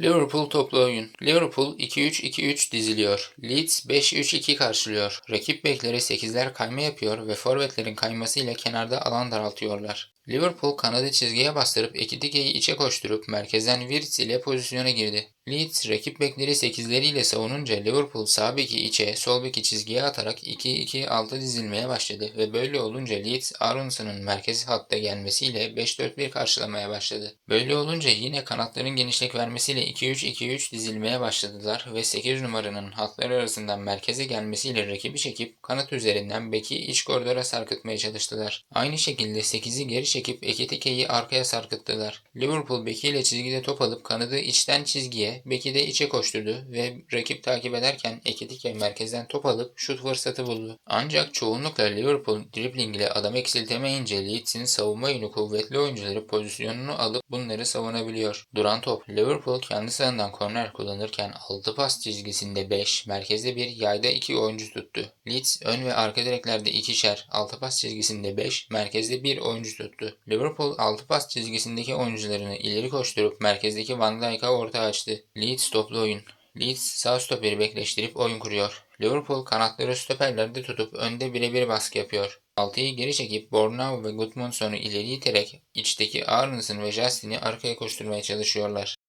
Liverpool toplu oyun. Liverpool 2-3-2-3 diziliyor. Leeds 5-3-2 karşılıyor. Rakip bekleri 8'ler kayma yapıyor ve forvetlerin kaymasıyla kenarda alan daraltıyorlar. Liverpool kanadı çizgiye bastırıp Ekitike'yi içe koşturup merkezden Wirtz ile pozisyona girdi. Leeds rakip bekleri 8'leriyle savununca Liverpool sağ beki içe, sol beki çizgiye atarak 2-2-6 dizilmeye başladı ve böyle olunca Leeds Aronson'un merkezi hatta gelmesiyle 5-4-1 karşılamaya başladı. Böyle olunca yine kanatların genişlik vermesiyle 2-3-2-3 dizilmeye başladılar ve 8 numaranın hatları arasından merkeze gelmesiyle rakibi çekip kanat üzerinden beki iç koridora sarkıtmaya çalıştılar. Aynı şekilde 8'i geri çekip Ekitike'yi arkaya sarkıttılar. Liverpool bekiyle çizgide top alıp kanadı içten çizgiye, beki de içe koşturdu ve rakip takip ederken Ekitike merkezden top alıp şut fırsatı buldu. Ancak çoğunlukla Liverpool dribling ile adam eksiltemeyince Leeds'in savunma yönü kuvvetli oyuncuları pozisyonunu alıp bunları savunabiliyor. Duran top Liverpool kendi sahanından korner kullanırken 6 pas çizgisinde 5, merkezde 1, yayda 2 oyuncu tuttu. Leeds ön ve arka direklerde ikişer, 6 pas çizgisinde 5, merkezde 1 oyuncu tuttu. Liverpool 6 pas çizgisindeki oyuncularını ileri koşturup merkezdeki Van Dijk'a orta açtı. Leeds toplu oyun. Leeds sağ stoperi bekleştirip oyun kuruyor. Liverpool kanatları stoperlerde tutup önde birebir baskı yapıyor. 6'yı geri çekip Bornau ve Gudmundsson'u ileri iterek içteki Aronsson ve Justin'i arkaya koşturmaya çalışıyorlar.